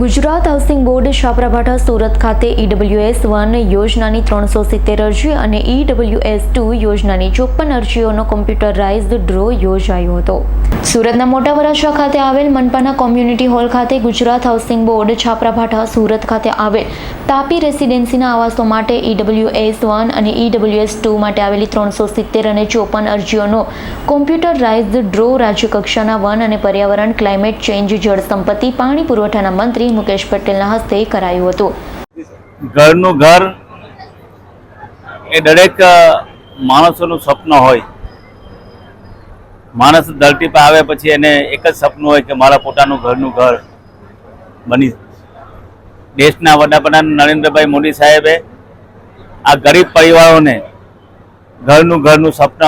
Gujarat housing board શાપરાભાઠા Surat ખાતે EWS one યોજનાની ત્રણસો સિત્તેર અરજી અને ઈડબ્લ્યુએસ ટુ યોજનાની ચોપન અરજીઓનો કોમ્પ્યુટરાઇઝ ડ્રો યોજાયો હતો. સુરતના મોટા વરાછા ખાતે આવેલ મનપાના કોમ્યુનિટી હોલ ખાતે ગુજરાત હાઉસિંગ બોર્ડ છાપરાભાઠા સુરત ખાતે આવેલ તાપી રેસિડેન્સીના આવાસો માટે ઈડબ્લ્યુએસ વન અને ઈડબ્લ્યુએસ ટુ માટે આવેલી ત્રણસો સિત્તેર અને ચોપન અરજીઓનો કોમ્પ્યુટરાઇઝ ડ્રો રાજ્યકક્ષાના વન અને પર્યાવરણ, ક્લાઇમેટ ચેન્જ જળ સંપત્તિ પાણી પુરવઠાના મંત્રી મુકેશ પટેલના હસ્તે કરાયું હતું. ઘરનું ઘર એ દરેક માણસોનું સ્વપ્ન હોય. માણસ ધરતી પર આવે પછી એને એક જ સપનું હોય કે મારા પોતાનું ઘરનું ઘર બની દેશના વડાપ્રધાન નરેન્દ્રભાઈ મોદી સાહેબે આ ગરીબ પરિવારોને ઘરનું ઘરનું સપન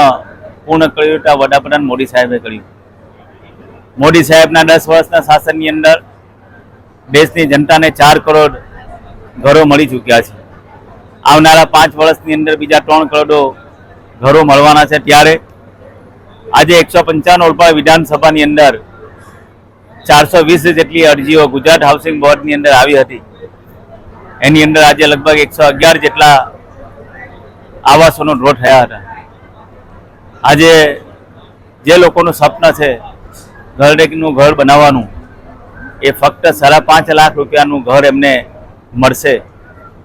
પૂર્ણ કર્યું તો વડાપ્રધાન મોદી સાહેબે કર્યું. મોદી સાહેબના દસ વર્ષના શાસનની અંદર દેશની જનતાને ચાર કરોડ ઘરો મળી ચૂક્યા છે. આવનારા પાંચ વર્ષની અંદર બીજા ત્રણ કરોડો ઘરો મળવાના છે. ત્યારે આજે એકસો પંચાવન ઓળપા વિધાનસભાની અંદર ચારસો વીસ જેટલી અરજીઓ ગુજરાત હાઉસિંગ બોર્ડની અંદર આવી હતી. એની અંદર આજે લગભગ એકસો અગિયાર જેટલા આવાસોનો ડ્રો થયા હતા. આજે જે લોકોનું સ્વપ્ન છે ઘરડેકનું ઘર બનાવવાનું, એ ફક્ત સાડા પાંચ લાખ રૂપિયાનું ઘર એમને મળશે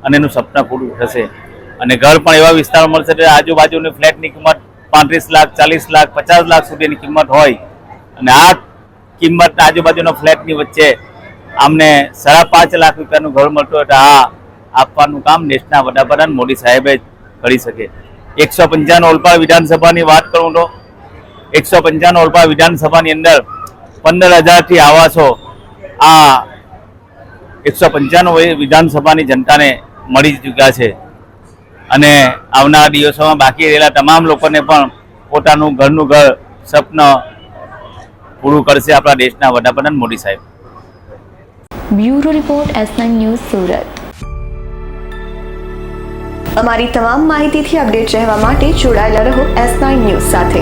અને એનું સપના પૂરું થશે. અને ઘર પણ એવા વિસ્તારમાં મળશે કે આજુબાજુની ફ્લેટની કિંમત પાંત્રીસ લાખ, ચાલીસ લાખ, પચાસ લાખ સુધીની કિંમત હોય અને આ કિંમતના આજુબાજુના ફ્લેટની વચ્ચે અમને સાડા પાંચ લાખ રૂપિયાનું ઘર મળતું તો આ આપવાનું કામ દેશના વડાપ્રધાન મોદી સાહેબે કરી શકે. એકસો પંચાણું ઓલપાડ વિધાનસભાની વાત કરું તો એકસો પંચાણું ઓલપાડ વિધાનસભાની અંદર પંદર હજારથી આવાસો આ એકસો પંચાણું વિધાનસભાની જનતાને મળી ચૂક્યા છે. અને આવનારા દિવસોમાં બાકી રહેલા તમામ લોકોને પણ પોતાનું ઘરનું ઘર સ્વપ્ન પૂરું કરશે આપણા દેશના વડાપ્રધાન મોદી સાહેબ. Bureau report S news Surat. અમારી તમામ માહિતીથી અપડેટ રહેવા માટે જોડાયેલા રહો એસ ન્યૂઝ સાથે.